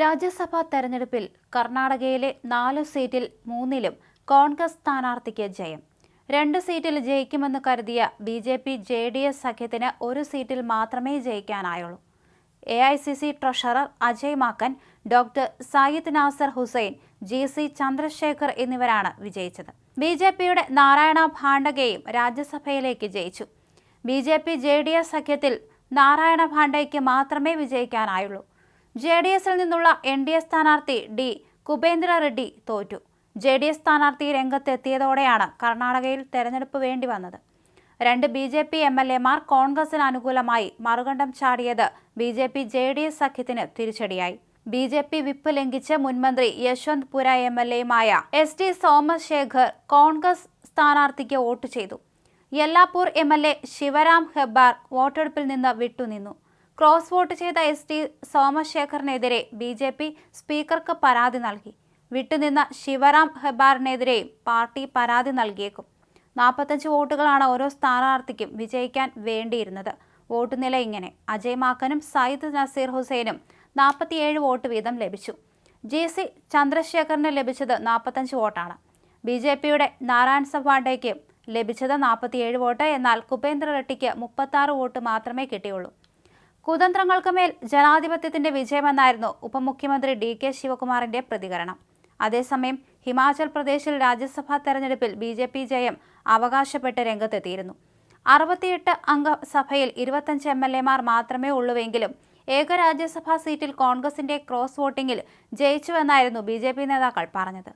രാജ്യസഭാ തെരഞ്ഞെടുപ്പിൽ കർണാടകയിലെ നാല് സീറ്റിൽ മൂന്നിലും കോൺഗ്രസ് സ്ഥാനാർത്ഥിക്ക് ജയം. രണ്ട് സീറ്റിൽ ജയിക്കുമെന്ന് കരുതിയ B J P J D S സഖ്യത്തിന് ഒരു സീറ്റിൽ മാത്രമേ ജയിക്കാനായുള്ളൂ. A I C C treasurer Ajay Maken doctor Syed Nasir Hussain G C Chandrasekhar എന്നിവരാണ് വിജയിച്ചത്. ബി ജെ പിയുടെ നാരായണ ഭാണ്ഡകയും രാജ്യസഭയിലേക്ക് ജയിച്ചു. B J P J D S സഖ്യത്തിൽ Narayana ഭാണ്ഡയ്ക്ക് മാത്രമേ വിജയിക്കാനായുള്ളൂ. ജെ ഡി എസിൽ നിന്നുള്ള എൻ ഡി എ സ്ഥാനാർത്ഥി ഡി കുബേന്ദ്ര റെഡ്ഡി തോറ്റു. ജെ ഡി എസ് സ്ഥാനാർത്ഥി രംഗത്തെത്തിയതോടെയാണ് കർണാടകയിൽ തെരഞ്ഞെടുപ്പ് വേണ്ടി വന്നത്. രണ്ട് B J P M L എമാർ കോൺഗ്രസിന് അനുകൂലമായി മറുകണ്ഠം ചാടിയത് B J P J D S സഖ്യത്തിന് തിരിച്ചടിയായി. ബി ജെ പി വിപ്പ് ലംഘിച്ച് മുൻമന്ത്രി യശ്വന്ത് പുര എം എൽ എയുമായ എസ് ടി സോമശേഖർ കോൺഗ്രസ് സ്ഥാനാർത്ഥിക്ക് വോട്ട് ചെയ്തു. Yellapur M L A Shivaram Hebbar വോട്ടെടുപ്പിൽ നിന്ന് വിട്ടുനിന്നു. ക്രോസ് വോട്ട് ചെയ്ത എസ് ടി സോമശേഖറിനെതിരെ ബി ജെ പി സ്പീക്കർക്ക് പരാതി നൽകി. വിട്ടുനിന്ന ശിവറാം ഹെബാറിനെതിരെയും പാർട്ടി പരാതി നൽകിയേക്കും. നാൽപ്പത്തഞ്ച് വോട്ടുകളാണ് ഓരോ സ്ഥാനാർത്ഥിക്കും വിജയിക്കാൻ വേണ്ടിയിരുന്നത്. വോട്ട് നില ഇങ്ങനെ. അജയ് മാക്കനും സയ്യിദ് നസീർ ഹുസൈനും നാൽപ്പത്തിയേഴ് വോട്ട് വീതം ലഭിച്ചു. ജി സി ചന്ദ്രശേഖറിന് ലഭിച്ചത് നാൽപ്പത്തഞ്ച് വോട്ടാണ്. ബി ജെ പിയുടെ നാരായൺ സഭാണ്ടയ്ക്ക് ലഭിച്ചത് നാൽപ്പത്തിയേഴ് വോട്ട് എന്നാൽ കുപേന്ദ്ര റെഡ്ഡിക്ക് മുപ്പത്താറ് വോട്ട് മാത്രമേ കിട്ടിയുള്ളൂ. കുതന്ത്രങ്ങൾക്ക് മേൽ ജനാധിപത്യത്തിന്റെ വിജയമെന്നായിരുന്നു ഉപമുഖ്യമന്ത്രി ഡി കെ ശിവകുമാറിന്റെ പ്രതികരണം. അതേസമയം ഹിമാചൽ പ്രദേശിൽ രാജ്യസഭാ തെരഞ്ഞെടുപ്പിൽ ബി ജെ പി ജയം അവകാശപ്പെട്ട് രംഗത്തെത്തിയിരുന്നു. അറുപത്തിയെട്ട് അംഗ സഭയിൽ ഇരുപത്തഞ്ച് എം എൽ എമാർ മാത്രമേ ഉള്ളുവെങ്കിലും ഏക രാജ്യസഭാ സീറ്റിൽ കോൺഗ്രസിന്റെ ക്രോസ് വോട്ടിംഗിൽ ജയിച്ചുവെന്നായിരുന്നു ബി നേതാക്കൾ പറഞ്ഞത്.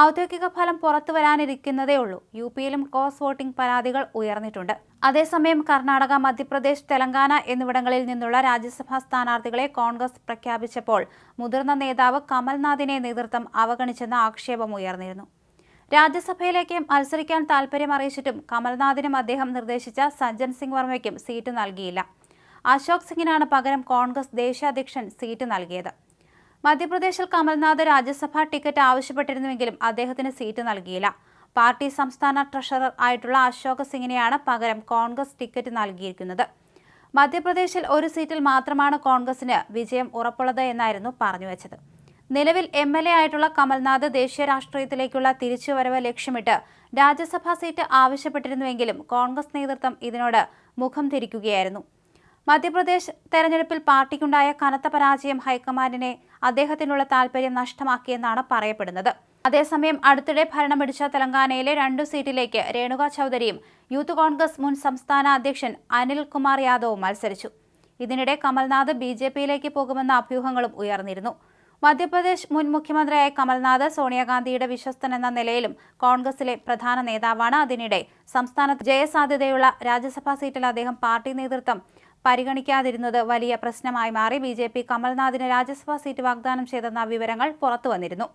ഔദ്യോഗിക ഫലം പുറത്തു വരാനിരിക്കുന്നതേ ഉള്ളൂ. യു പിയിലും ക്രോസ് വോട്ടിംഗ് പരാതികൾ ഉയർന്നിട്ടുണ്ട്. അതേസമയം കർണാടക മധ്യപ്രദേശ് തെലങ്കാന എന്നിവിടങ്ങളിൽ നിന്നുള്ള രാജ്യസഭാ സ്ഥാനാർത്ഥികളെ കോൺഗ്രസ് പ്രഖ്യാപിച്ചപ്പോൾ മുതിർന്ന നേതാവ് കമൽനാഥിനെ നേതൃത്വം അവഗണിച്ചെന്ന ആക്ഷേപം ഉയർന്നിരുന്നു. രാജ്യസഭയിലേക്ക് മത്സരിക്കാൻ താൽപര്യം അറിയിച്ചിട്ടും കമൽനാഥിനും അദ്ദേഹം നിർദ്ദേശിച്ച സജ്ജൻ സിംഗ് വർമ്മയ്ക്കും സീറ്റ് നൽകിയില്ല. അശോക് സിംഗിനാണ് പകരം കോൺഗ്രസ് ദേശീയ അധ്യക്ഷൻ സീറ്റ് നൽകിയത്. മധ്യപ്രദേശിൽ കമൽനാഥ് രാജ്യസഭാ ടിക്കറ്റ് ആവശ്യപ്പെട്ടിരുന്നുവെങ്കിലും അദ്ദേഹത്തിന് സീറ്റ് നൽകിയില്ല. പാർട്ടി സംസ്ഥാന ട്രഷറർ ആയിട്ടുള്ള അശോക് സിംഗിനെയാണ് പകരം കോൺഗ്രസ് ടിക്കറ്റ് നൽകിയിരിക്കുന്നത്. മധ്യപ്രദേശിൽ ഒരു സീറ്റിൽ മാത്രമാണ് കോൺഗ്രസിന് വിജയം ഉറപ്പുള്ളത് എന്നായിരുന്നു പറഞ്ഞുവെച്ചത്. നിലവിൽ എം എൽ എ ആയിട്ടുള്ള കമൽനാഥ് ദേശീയ രാഷ്ട്രീയത്തിലേക്കുള്ള തിരിച്ചുവരവ് ലക്ഷ്യമിട്ട് രാജ്യസഭാ സീറ്റ് ആവശ്യപ്പെട്ടിരുന്നുവെങ്കിലും കോൺഗ്രസ് നേതൃത്വം ഇതിനോട് മുഖം തിരിക്കുകയായിരുന്നു. മധ്യപ്രദേശ് തെരഞ്ഞെടുപ്പിൽ പാർട്ടിക്കുണ്ടായ കനത്ത പരാജയം ഹൈക്കമാൻഡിനെ അദ്ദേഹത്തിനുള്ള താൽപര്യം നഷ്ടമാക്കിയെന്നാണ് പറയപ്പെടുന്നത്. അതേസമയം അടുത്തിടെ ഭരണം പിടിച്ച തെലങ്കാനയിലെ രണ്ടു സീറ്റിലേക്ക് രേണുക ചൌധരിയും യൂത്ത് കോൺഗ്രസ് മുൻ സംസ്ഥാന അധ്യക്ഷൻ അനിൽ കുമാർ യാദവും മത്സരിച്ചു. ഇതിനിടെ കമൽനാഥ് ബി ജെ പിയിലേക്ക് പോകുമെന്ന അഭ്യൂഹങ്ങളും ഉയർന്നിരുന്നു. മധ്യപ്രദേശ് മുൻ മുഖ്യമന്ത്രിയായ കമൽനാഥ് സോണിയാഗാന്ധിയുടെ വിശ്വസ്തൻ എന്ന നിലയിലും കോൺഗ്രസിലെ പ്രധാന നേതാവാണ്. അതിനിടെ സംസ്ഥാനത്ത് ജയസാധ്യതയുള്ള രാജ്യസഭാ സീറ്റിൽ അദ്ദേഹം പാർട്ടി നേതൃത്വം പരിഗണിക്കാതിരുന്നത് വലിയ പ്രശ്നമായി മാറി. ബി കമൽനാഥിന് രാജ്യസഭാ സീറ്റ് വാഗ്ദാനം ചെയ്തെന്ന വിവരങ്ങൾ പുറത്തുവന്നിരുന്നു